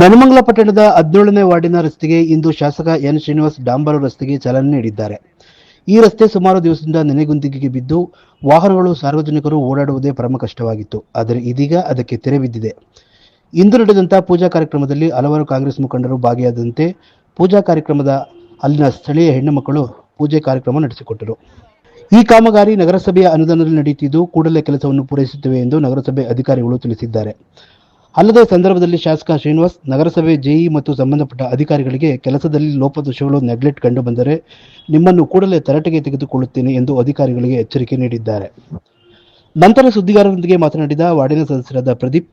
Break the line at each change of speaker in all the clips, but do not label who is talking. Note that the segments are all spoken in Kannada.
ನೆಲಮಂಗಲ ಪಟ್ಟಣದ ಹದಿನೇಳನೇ ವಾರ್ಡಿನ ರಸ್ತೆಗೆ ಇಂದು ಶಾಸಕ ಎನ್ ಶ್ರೀನಿವಾಸ್ ಡಾಂಬರು ರಸ್ತೆಗೆ ಚಾಲನೆ ನೀಡಿದ್ದಾರೆ. ಈ ರಸ್ತೆ ಸುಮಾರು ದಿವಸದಿಂದ ನೆನೆಗುಂದಿಗೆ ಬಿದ್ದು ವಾಹನಗಳು ಸಾರ್ವಜನಿಕರು ಓಡಾಡುವುದೇ ಪರಮ ಕಷ್ಟವಾಗಿತ್ತು. ಆದರೆ ಇದೀಗ ಅದಕ್ಕೆ ತೆರೆ ಬಿದ್ದಿದೆ. ಇಂದು ನಡೆದಂತಹ ಪೂಜಾ ಕಾರ್ಯಕ್ರಮದಲ್ಲಿ ಹಲವಾರು ಕಾಂಗ್ರೆಸ್ ಮುಖಂಡರು ಭಾಗಿಯಾದಂತೆ ಪೂಜಾ ಕಾರ್ಯಕ್ರಮದ ಅಲ್ಲಿನ ಸ್ಥಳೀಯ ಹೆಣ್ಣು ಮಕ್ಕಳು ಪೂಜೆ ಕಾರ್ಯಕ್ರಮ ನಡೆಸಿಕೊಟ್ಟರು. ಈ ಕಾಮಗಾರಿ ನಗರಸಭೆಯ ಅನುದಾನದಲ್ಲಿ ನಡೆಯುತ್ತಿದ್ದು ಕೂಡಲೇ ಕೆಲಸವನ್ನು ಪೂರೈಸುತ್ತೇವೆ ಎಂದು ನಗರಸಭೆ ಅಧಿಕಾರಿಗಳು ತಿಳಿಸಿದ್ದಾರೆ. ಅಲ್ಲದೆ ಸಂದರ್ಭದಲ್ಲಿ ಶಾಸಕ ಶ್ರೀನಿವಾಸ್ ನಗರಸಭೆ ಜೆಇ ಮತ್ತು ಸಂಬಂಧಪಟ್ಟ ಅಧಿಕಾರಿಗಳಿಗೆ ಕೆಲಸದಲ್ಲಿ ಲೋಪದೋಷಗಳು ನೆಗ್ಲೆಕ್ಟ್ ಕಂಡು ಬಂದರೆ ನಿಮ್ಮನ್ನು ಕೂಡಲೇ ತರಾಟೆಗೆ ತೆಗೆದುಕೊಳ್ಳುತ್ತೇನೆ ಎಂದು ಅಧಿಕಾರಿಗಳಿಗೆ ಎಚ್ಚರಿಕೆ ನೀಡಿದ್ದಾರೆ. ನಂತರ ಸುದ್ದಿಗಾರರೊಂದಿಗೆ ಮಾತನಾಡಿದ ವಾರ್ಡಿನ ಸದಸ್ಯರಾದ ಪ್ರದೀಪ್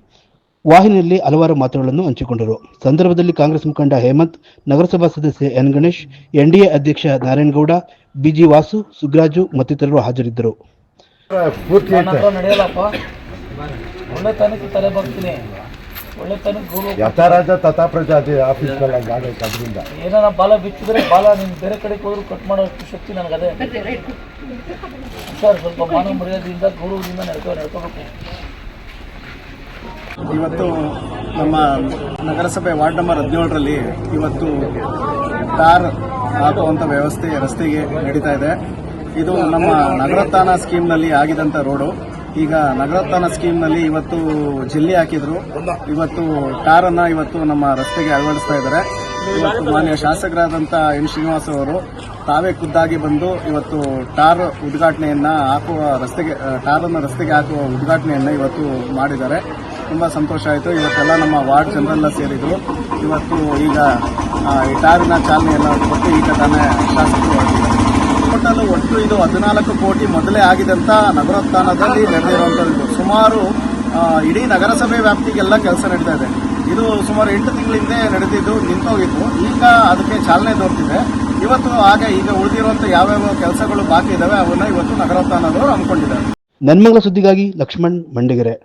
ವಾಹಿನಿಯಲ್ಲಿ ಹಲವಾರು ಮಾತುಗಳನ್ನು ಹಂಚಿಕೊಂಡರು. ಸಂದರ್ಭದಲ್ಲಿ ಕಾಂಗ್ರೆಸ್ ಮುಖಂಡ ಹೇಮಂತ್ ನಗರಸಭಾ ಸದಸ್ಯ ಎನ್ ಗಣೇಶ್ ಎನ್ಡಿಎ ಅಧ್ಯಕ್ಷ ನಾರಾಯಣಗೌಡ ಬಿಜಿ ವಾಸು ಸುಗ್ರಾಜು ಮತ್ತಿತರರು ಹಾಜರಿದ್ದರು.
ಯಥಾರಾಜ ತಥಾ ಪ್ರಜಾ ಅದೇ ಆಗೈತೆ ಅದರಿಂದ
ಏನಾರ ಬಾಲ ಬಿಚ್ಚಿದ್ರೆ ಬಾಲ ನಿಮ್ಮ ಬೇರೆ ಕಡೆಗೆ ಹೋದ್ರು ಕಟ್ ಮಾಡೋ ಶಕ್ತಿ ನನಗದೆ ಸರ್ ಸ್ವಲ್ಪ ಮಾನವ ಮರ್ಯಾದೆಯಿಂದ ಗೌರವದಿಂದ ನಡ್ಕೊ ನಡ್ಕೋಬೇಕು.
ಇವತ್ತು ನಮ್ಮ ನಗರಸಭೆ ವಾರ್ಡ್ ನಂಬರ್ ಹದಿನೇಳರಲ್ಲಿ ಇವತ್ತು ಟಾರ್ ಹಾಕುವಂಥ ವ್ಯವಸ್ಥೆ ರಸ್ತೆಗೆ ನಡೀತಾ ಇದೆ. ಇದು ನಮ್ಮ ನಗರೋತ್ಥಾನ ಸ್ಕೀಮ್ನಲ್ಲಿ ಆಗಿದಂಥ ರೋಡು. ಈಗ ನಗರೋತ್ಥಾನ ಸ್ಕೀಮ್ನಲ್ಲಿ ಇವತ್ತು ಜಿಲ್ಲೆ ಹಾಕಿದ್ರು. ಇವತ್ತು ಟಾರನ್ನ ಇವತ್ತು ನಮ್ಮ ರಸ್ತೆಗೆ ಅಳವಡಿಸ್ತಾ ಇದ್ದಾರೆ. ಇವತ್ತು ಮಾನ್ಯ ಶಾಸಕರಾದಂಥ ಎನ್ ಶ್ರೀನಿವಾಸ್ ಅವರು ತಾವೇ ಖುದ್ದಾಗಿ ಬಂದು ಇವತ್ತು ಟಾರ್ ಉದ್ಘಾಟನೆಯನ್ನ ಹಾಕುವ ರಸ್ತೆಗೆ ಟಾರ್ ಟಾರನ್ನು ರಸ್ತೆಗೆ ಹಾಕುವ ಉದ್ಘಾಟನೆಯನ್ನ ಇವತ್ತು ಮಾಡಿದ್ದಾರೆ. ತುಂಬಾ ಸಂತೋಷ ಆಯಿತು. ಇವತ್ತೆಲ್ಲ ನಮ್ಮ ವಾರ್ಡ್ ಜನರೆಲ್ಲ ಸೇರಿದ್ರು. ಇವತ್ತು ಈಗ ಈ ಟಾರಿನ ಚಾಲನೆ ಎಲ್ಲ ಕೊಟ್ಟು ಈಗ ತಾನೇ ಶಾಸಕರು. ಒಟ್ಟು ಇದು ಹದಿನಾಲ್ಕು ಕೋಟಿ ಮೊದಲೇ ಆಗಿದಂತ ನಗರೋತ್ಥಾನದಲ್ಲಿ ನಡೆದಿರುವಂಥದ್ದು. ಸುಮಾರು ಇಡೀ ನಗರಸಭೆ ವ್ಯಾಪ್ತಿಗೆಲ್ಲ ಕೆಲಸ ನಡೀತಾ ಇದೆ. ಇದು ಸುಮಾರು ಎಂಟು ತಿಂಗಳಿಂದ ನಡೆದಿದ್ದು, ನಿಂತೋಗಿತ್ತು. ಈಗ ಅದಕ್ಕೆ ಚಾಲನೆ ದೊರೆತಿದೆ. ಇವತ್ತು ಹಾಗೆ ಈಗ ಉಳಿದಿರುವಂಥ ಯಾವ್ಯಾವ ಕೆಲಸಗಳು ಬಾಕಿ ಇದಾವೆ, ಅವನ್ನ ಇವತ್ತು ನಗರೋತ್ಥಾನದವರು ಹಮ್ಮಿಕೊಂಡಿದ್ದಾರೆ.
ನನ್ಮಂಗಲ ಸುದ್ದಿಗಾಗಿ ಲಕ್ಷ್ಮಣ್ ಮಂಡಿಗೆರೆ.